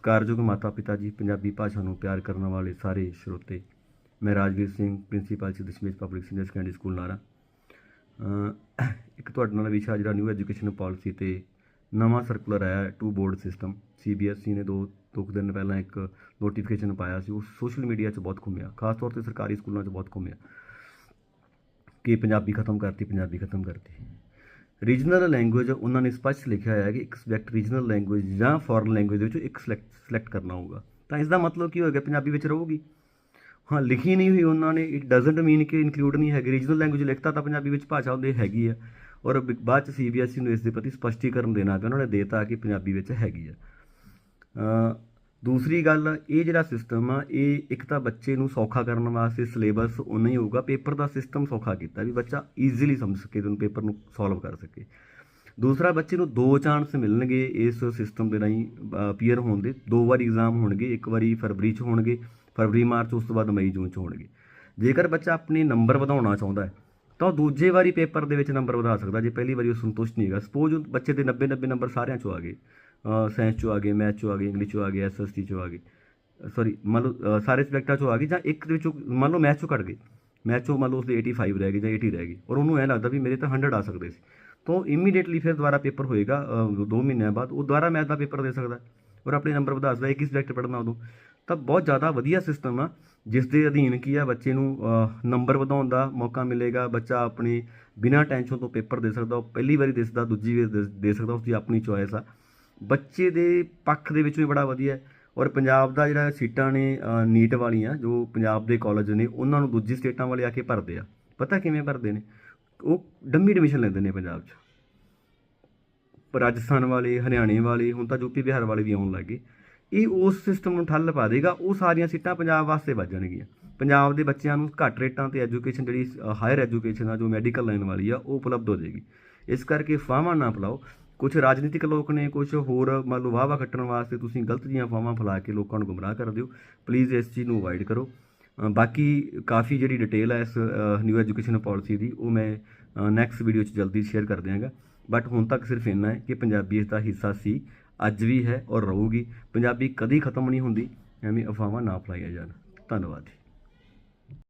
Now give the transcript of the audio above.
ਸਤਿਕਾਰਯੋਗ ਮਾਤਾ ਪਿਤਾ ਜੀ ਪੰਜਾਬੀ ਭਾਸ਼ਾ ਨੂੰ ਪਿਆਰ ਕਰਨ ਵਾਲੇ ਸਾਰੇ ਸਰੋਤੇ ਮੈਂ ਰਾਜਵੀਰ ਸਿੰਘ ਪ੍ਰਿੰਸੀਪਲ ਸੀ Dashmesh public senior secondary school ਨਾਰਾ ਅ, ਇੱਕ ਤੁਹਾਡੇ ਨਾਲ ਵਿਸ਼ਾ ਜਿਹੜਾ ਨਿਊ ਐਜੂਕੇਸ਼ਨ ਪਾਲਿਸੀ ਤੇ ਨਵਾਂ ਸਰਕੂਲਰ ਆਇਆ ਟੂ ਬੋਰਡ ਸਿਸਟਮ ਸੀਬੀਐਸਈ ਨੇ ਦੋ ਦੋ ਕੁ ਦਿਨ ਪਹਿਲਾਂ ਇੱਕ ਨੋਟੀਫਿਕੇਸ਼ਨ ਪਾਇਆ ਸੀ ਉਹ ਸੋਸ਼ਲ ਮੀਡੀਆ 'ਚ ਬਹੁਤ ਘੁੰਮਿਆ ਖਾਸ ਤੌਰ ਤੇ ਸਰਕਾਰੀ ਸਕੂਲਾਂ 'ਚ ਬਹੁਤ ਘੁੰਮਿਆ। ਕਿ ਪੰਜਾਬੀ ਖਤਮ ਕਰਤੀ ਪੰਜਾਬੀ ਖਤਮ ਕਰਤੀ। ਰੀਜਨਲ ਲੈਂਗੁਏਜ ਉਹਨਾਂ ਨੇ ਸਪਸ਼ਟ ਲਿਖਿਆ ਹੋਇਆ ਹੈ ਕਿ ਇੱਕ ਸਬਜੈਕਟ ਰੀਜਨਲ ਲੈਂਗੁਏਜ ਜਾਂ ਫੋਰਨ ਲੈਂਗੁਏਜ ਦੇ ਵਿੱਚੋਂ ਇੱਕ ਸਿਲੈਕਟ ਸਿਲੈਕਟ ਕਰਨਾ ਹੋਊਗਾ। ਤਾਂ ਇਸ ਦਾ ਮਤਲਬ ਕੀ ਹੋਏਗਾ? ਪੰਜਾਬੀ ਵਿੱਚ ਰਹੂਗੀ। ਹਾਂ, ਲਿਖੀ ਨਹੀਂ ਹੋਈ ਉਹਨਾਂ ਨੇ ਇਟ ਡਸਨਟ ਮੀਨ ਕਿ ਇਨਕਲੂਡ ਨਹੀਂ ਹੈਗੀ। ਰੀਜਨਲ ਲੈਂਗੁਏਜ ਲਿਖਤਾ ਤਾਂ ਪੰਜਾਬੀ ਵਿੱਚ ਭਾਸ਼ਾ ਉਹਦੇ ਹੈਗੀ ਆ। ਔਰ ਬ- ਬਾਅਦ ਚ ਸੀਬੀਐਸਈ ਨੂੰ ਇਸ ਦੇ ਪ੍ਰਤੀ ਸਪਸ਼ਟੀਕਰਨ ਦੇਣਾ ਪਿਆ, ਉਹਨਾਂ ਨੇ ਦੇਤਾ ਕਿ ਪੰਜਾਬੀ ਵਿੱਚ ਹੈਗੀ ਆ। ਦੂਸਰੀ ਗੱਲ, ਇਹ ਜਿਹੜਾ ਸਿਸਟਮ ਆ, ਇਹ ਇੱਕ ਤਾਂ ਬੱਚੇ ਨੂੰ ਸੌਖਾ ਕਰਨ ਵਾਸਤੇ ਸਿਲੇਬਸ ਉਨਾ ਹੀ ਹੋਊਗਾ, ਪੇਪਰ ਦਾ ਸਿਸਟਮ ਸੌਖਾ ਕੀਤਾ ਵੀ ਬੱਚਾ ਈਜ਼ੀਲੀ ਸਮਝ ਸਕੇ ਉਹਨੂੰ ਪੇਪਰ ਨੂੰ ਸੋਲਵ ਕਰ ਸਕੇ। ਦੂਸਰਾ, ਬੱਚੇ ਨੂੰ ਦੋ ਚਾਂਸ ਮਿਲਣਗੇ ਇਸ ਸਿਸਟਮ ਦੇ ਰਾਹੀਂ ਅਪੀਅਰ ਹੋਣ ਦੇ। ਦੋ ਵਾਰੀ ਐਗਜ਼ਾਮ ਹੋਣਗੇ, ਇੱਕ ਵਾਰੀ ਫਰਵਰੀ ਚ ਹੋਣਗੇ, ਫਰਵਰੀ, ਮਾਰਚ, ਉਸ ਤੋਂ ਬਾਅਦ ਮਈ, ਜੂਨ ਚ ਹੋਣਗੇ। ਜੇਕਰ ਬੱਚਾ ਆਪਣੇ ਨੰਬਰ ਵਧਾਉਣਾ ਚਾਹੁੰਦਾ ਹੈ, ਤਾਂ ਉਹ ਦੂਜੇ ਵਾਰੀ ਪੇਪਰ ਦੇ ਵਿੱਚ ਨੰਬਰ ਵਧਾ ਸਕਦਾ, ਜੇ ਪਹਿਲੀ ਵਾਰੀ ਉਹ ਸੰਤੁਸ਼ਟ ਨਹੀਂ ਹੈਗਾ। ਸਪੋਜ਼ ਬੱਚੇ ਦੇ 90 90 ਨੰਬਰ ਸਾਰਿਆਂ ਚੋਂ ਆ ਗਏ। ਸਾਇੰਸ ਚੋਂ ਆ ਗਏ ਮੈਥ ਚੋਂ ਆ ਗਏ ਇੰਗਲਿਸ਼ ਚੋਂ ਆ ਗਏ ਐਸਐਸਟੀ ਚੋਂ ਆ ਗਏ ਸੌਰੀ ਮੰਨ ਲਓ ਸਾਰੇ ਸਬਜੈਕਟਾਂ ਚੋਂ ਆ ਗਏ ਜਾਂ ਇੱਕ ਦੇ ਵਿੱਚੋਂ ਮੰਨ ਲਓ ਮੈਥ ਚੋਂ ਕੱਟ ਗਏ ਮੈਥ ਚੋਂ ਮੰਨ ਲਓ ਉਸਦੇ 85 ਰਹਿ ਗਏ ਜਾਂ 80 ਰਹਿ ਗਈ ਔਰ ਉਹਨੂੰ ਐ ਲੱਗਦਾ ਵੀ ਮੇਰੇ ਤਾਂ 100 ਆ ਸਕਦੇ ਸੀ ਤਾਂ ਇਮੀਡੀਏਟਲੀ ਫਿਰ ਦੁਬਾਰਾ ਪੇਪਰ ਹੋਏਗਾ 2 ਮਹੀਨਿਆਂ ਬਾਅਦ ਉਹ ਦੁਬਾਰਾ ਮੈਥ ਦਾ ਪੇਪਰ ਦੇ ਸਕਦਾ ਔਰ ਆਪਣੇ ਨੰਬਰ ਵਧਾ ਸਕਦਾ ਇੱਕ ਹੀ ਸਬਜੈਕਟ ਪੜ੍ਹਨਾ ਉਦੋਂ ਤਾਂ ਬਹੁਤ ਜ਼ਿਆਦਾ ਵਧੀਆ ਸਿਸਟਮ ਆ ਜਿਸ ਦੇ ਅਧੀਨ ਕੀ ਆ ਬੱਚੇ ਨੂੰ ਨੰਬਰ ਵਧਾਉਣ ਦਾ ਮੌਕਾ ਮਿਲੇਗਾ ਬੱਚਾ ਆਪਣੀ ਬਿਨਾਂ ਟੈਨਸ਼ਨ ਤੋਂ ਪੇਪਰ ਦੇ ਸਕਦਾ ਉਹ ਪਹਿਲੀ ਵਾਰੀ ਦੇ ਸਕਦਾ ਦੂਜੀ ਵਾਰੀ ਦੇ- ਦੇ ਸਕਦਾ ਉਸ ਦੀ ਆਪਣੀ ਚੋਇਸ ਆ ਬੱਚੇ ਦੇ ਪੱਖ ਦੇ ਵਿੱਚ ਵੀ ਬੜਾ ਵਧੀਆ ਹੈ। ਔਰ ਪੰਜਾਬ ਦਾ ਜਿਹੜਾ ਸੀਟਾਂ ਨੇ ਨੀਟ ਵਾਲੀਆਂ, ਜੋ ਪੰਜਾਬ ਦੇ ਕਾਲਜ ਨੇ, ਉਹਨਾਂ ਨੂੰ ਦੂਜੀ ਸਟੇਟਾਂ ਵਾਲੇ ਆ ਕੇ ਭਰਦੇ ਆ। ਪਤਾ ਕਿਵੇਂ ਭਰਦੇ ਨੇ? ਉਹ ਡੰਮੀ ਐਡਮਿਸ਼ਨ ਲੈਂਦੇ ਨੇ ਪੰਜਾਬ 'ਚ। ਰਾਜਸਥਾਨ ਵਾਲੇ, ਹਰਿਆਣੇ ਵਾਲੇ, ਹੁਣ ਤਾਂ ਯੂਪੀ ਬਿਹਾਰ ਵਾਲੇ ਵੀ ਆਉਣ ਲੱਗੇ ਇਹ ਉਸ ਸਿਸਟਮ ਨੂੰ ਠੱਲ ਪਾ ਦੇਗਾ, ਉਹ ਸਾਰੀਆਂ ਸੀਟਾਂ ਪੰਜਾਬ ਵਾਸਤੇ ਵੱਜ ਜਾਣਗੀਆਂ। ਪੰਜਾਬ ਦੇ ਬੱਚਿਆਂ ਨੂੰ ਘੱਟ ਰੇਟਾਂ ਤੇ ਐਜੂਕੇਸ਼ਨ ਜਿਹੜੀ ਹਾਇਰ ਐਜੂਕੇਸ਼ਨ ਆ, ਜੋ ਮੈਡੀਕਲ ਲਾਈਨ ਵਾਲੀ ਆ, ਉਹ ਉਪਲਬਧ ਹੋ ਜਾਏਗੀ। ਇਸ ਕਰਕੇ ਫਾਹਾਂ ਨਾ ਫਲਾਓ ਕੁਝ ਰਾਜਨੀਤਿਕ ਲੋਕ ਨੇ ਕੁਝ ਹੋਰ ਮੰਨ ਲਓ ਵਾਹਵਾ ਕੱਟਣ ਵਾਸਤੇ ਤੁਸੀਂ ਗਲਤ ਜੀਆਂ ਅਫਵਾਹਾਂ ਫੈਲਾ ਕੇ ਲੋਕਾਂ ਨੂੰ ਗੁੰਮਰਾਹ ਕਰ ਦਿਓ। ਪਲੀਜ਼ ਇਸ ਚੀਜ਼ ਨੂੰ ਅਵਾਇਡ ਕਰੋ। ਬਾਕੀ ਕਾਫੀ ਜਿਹੜੀ ਡਿਟੇਲ ਹੈ ਇਸ ਨਿਊ ਐਜੂਕੇਸ਼ਨ ਪਾਲਿਸੀ ਦੀ, ਉਹ ਮੈਂ ਨੈਕਸਟ ਵੀਡੀਓ 'ਚ ਜਲਦੀ ਸ਼ੇਅਰ ਕਰ ਦਿਆਂਗਾ। ਬਟ ਹੁਣ ਤੱਕ ਸਿਰਫ ਇੰਨਾ ਹੈ ਕਿ ਪੰਜਾਬੀ ਇਸ ਦਾ ਹਿੱਸਾ ਸੀ, ਅੱਜ ਵੀ ਹੈ ਔਰ ਰਹੂਗੀ। ਪੰਜਾਬੀ ਕਦੀ ਖਤਮ ਨਹੀਂ ਹੁੰਦੀ, ਐਵੇਂ ਅਫਵਾਹਾਂ ਨਾ ਫੈਲਾਈਆਂ ਜਾਣ। ਧੰਨਵਾਦ ਜੀ।